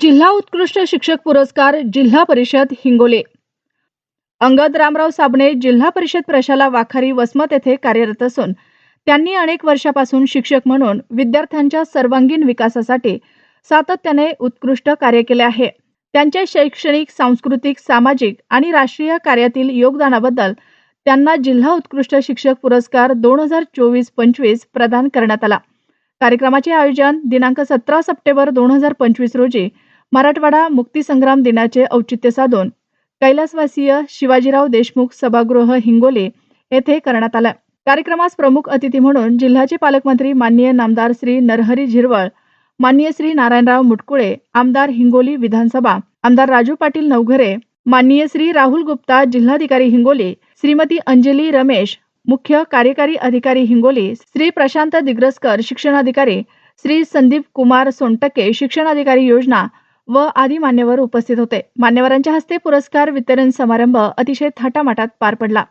जिल्हा उत्कृष्ट शिक्षक पुरस्कार जिल्हा परिषद हिंगोले. अंगद रामराव साबणे जिल्हा परिषद प्रशाला वाखारी वसमत येथे कार्यरत असून त्यांनी अनेक वर्षापासून शिक्षक म्हणून विद्यार्थ्यांच्या सर्वांगीण विकासासाठी सातत्याने उत्कृष्ट कार्य केले आहे. त्यांच्या शैक्षणिक सांस्कृतिक सामाजिक आणि राष्ट्रीय कार्यातील योगदानाबद्दल त्यांना जिल्हा उत्कृष्ट शिक्षक पुरस्कार दोन हजार चोवीस पंचवीस प्रदान करण्यात आला. कार्यक्रमाचे आयोजन दिनांक सतरा सप्टेंबर दोन हजार पंचवीस रोजी मराठवाडा मुक्तीसंग्राम दिनाचे औचित्य साधून कैलासवासीय शिवाजीराव देशमुख सभागृह हिंगोली येथे करण्यात आला कार्यक्रमास प्रमुख अतिथी म्हणून जिल्ह्याचे पालकमंत्री माननीय नामदार श्री नरहरी झिरवळ माननीय श्री नारायणराव मुटकुळे आमदार हिंगोली विधानसभा आमदार राजू पाटील नवघरे माननीय श्री राहुल गुप्ता जिल्हाधिकारी हिंगोली श्रीमती अंजली रमेश मुख्य कार्यकारी अधिकारी हिंगोली श्री प्रशांत दिग्रसकर शिक्षणाधिकारी श्री संदीप कुमार सोनटके शिक्षणाधिकारी योजना व आदी मान्यवर उपस्थित होते. मान्यवरांच्या हस्ते पुरस्कार वितरण समारंभ अतिशय थाटामाटात पार पडला.